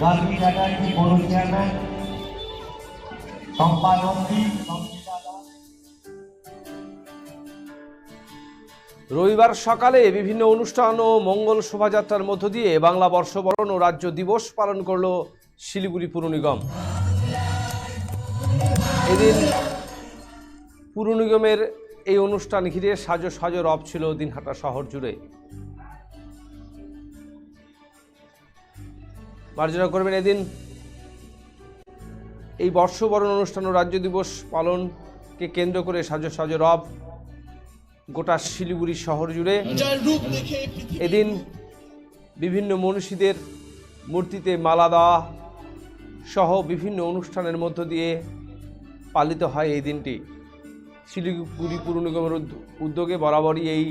Gandhi chairman রবিবার সকালে বিভিন্ন অনুষ্ঠান ও মঙ্গল শোভাযাত্রার মধ্য দিয়ে বাংলা বর্ষবরণ ও রাজ্য দিবস পালন করল শিলিগুড়ি পুর নিগম। এদিন পুর নিগমের এই অনুষ্ঠান ঘিরে সাজো সাজো রব ছিল দিনহাটা শহর জুড়ে। মার্জনা করবেন এদিন। এই বর্ষবরণ অনুষ্ঠান ও রাজ্য দিবস পালনকে কেন্দ্র করে সাজো সাজো রব গোটা শিলিগুড়ি শহর জুড়ে। এদিন বিভিন্ন মনীষীদের মূর্তিতে মালা দেওয়া সহ বিভিন্ন অনুষ্ঠানের মধ্য দিয়ে পালিত হয় এই দিনটি। শিলিগুড়ি পুর নিগমের উদ্যোগে বরাবরই এই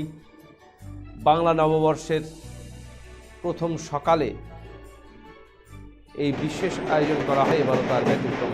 বাংলা নববর্ষের প্রথম সকালে এই বিশেষ আয়োজন করা হয় এবারও তার ব্যতিক্রম।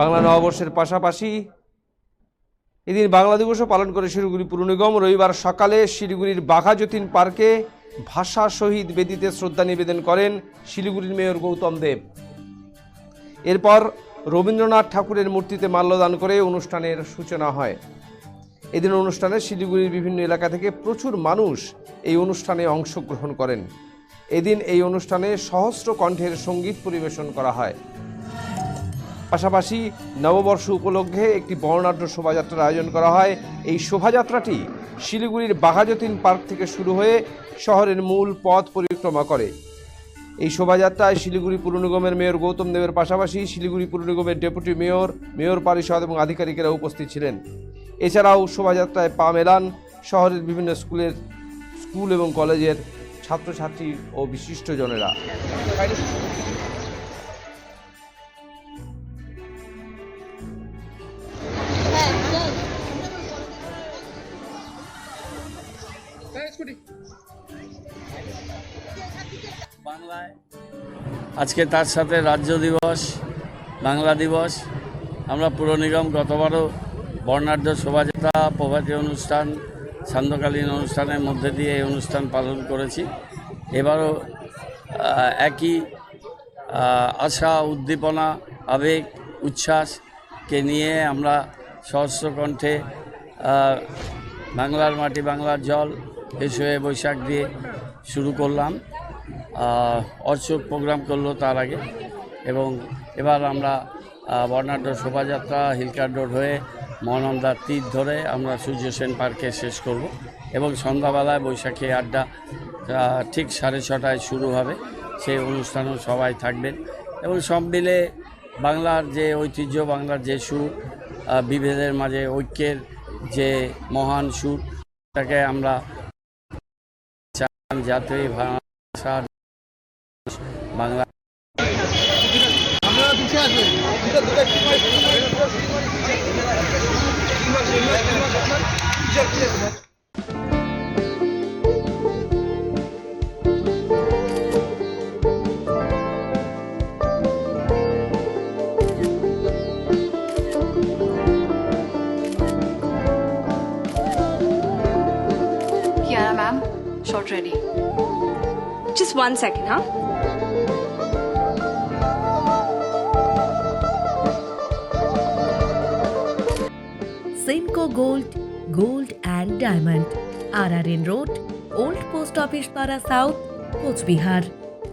বাংলা নববর্ষের পাশাপাশি এদিন বাংলা দিবসও পালন করে শিলিগুড়ি পুর নিগম। রবিবার সকালে শিলিগুড়ির বাঘাযতীন পার্কে ভাষা শহীদ বেদিতে শ্রদ্ধা নিবেদন করেন শিলিগুড়ির মেয়র গৌতম দেব। এরপর রবীন্দ্রনাথ ঠাকুরের মূর্তিতে মাল্যদান করে অনুষ্ঠানের সূচনা হয়। এদিন অনুষ্ঠানে শিলিগুড়ির বিভিন্ন এলাকা থেকে প্রচুর মানুষ এই অনুষ্ঠানে অংশগ্রহণ করেন। এদিন এই অনুষ্ঠানে সহস্র কণ্ঠের সংগীত পরিবেশন করা হয়। পাশাপাশি নববর্ষ উপলক্ষে একটি বর্ণাঢ্য শোভাযাত্রার আয়োজন করা হয়। এই শোভাযাত্রাটি শিলিগুড়ির বাঘাযতীন পার্ক থেকে শুরু হয়ে শহরের মূল পথ পরিক্রমা করে। এই শোভাযাত্রায় শিলিগুড়ি পুর নিগমের মেয়র গৌতম দেবের পাশাপাশি শিলিগুড়ি পুর নিগমের ডেপুটি মেয়র মেয়র পরিষদ এবং আধিকারিকেরা উপস্থিত ছিলেন। এছাড়াও শোভাযাত্রায় পা মেলান শহরের বিভিন্ন স্কুলের, স্কুল এবং কলেজের ছাত্রছাত্রী ও বিশিষ্টজনেরা। বাংলায়। আজকে তার সাথে রাজ্য দিবস, বাংলা দিবস। আমরা পুর নিগম গতবারও বর্ণাঢ্য শোভাযাত্রা, প্রভাতী অনুষ্ঠান, সান্ধ্যকালীন অনুষ্ঠানের মধ্যে দিয়ে এই অনুষ্ঠান পালন করেছি। এবারও একই আশা, উদ্দীপনা, আবেগ উচ্ছ্বাসকে নিয়ে আমরা সহস্র কণ্ঠে বাংলার মাটি, বাংলার জল এসে বৈশাখ দিয়ে শুরু করলাম। অর্চক প্রোগ্রাম করল তার আগে। এবং এবার আমরা বর্ণাঢ্য শোভাযাত্রা, হিলকার রোড হয়ে মহানন্দার তীর ধরে আমরা সূর্য সেন পার্কে শেষ করব। এবং সন্ধ্যাবেলায় বৈশাখী আড্ডা ঠিক সাড়ে ছটায় শুরু হবে। সেই অনুষ্ঠানেও সবাই থাকবেন। এবং সব মিলে বাংলার যে ঐতিহ্য, বাংলার যে সুর বিভেদের মাঝে ঐক্যের যে মহান সুর, তাকে আমরা চান যাতে ভাষা Bangla Kiara ma'am, shot ready. Just one second, huh? Gold gold and diamond R R N road old post office পাড়া সাউথ কোচবিহার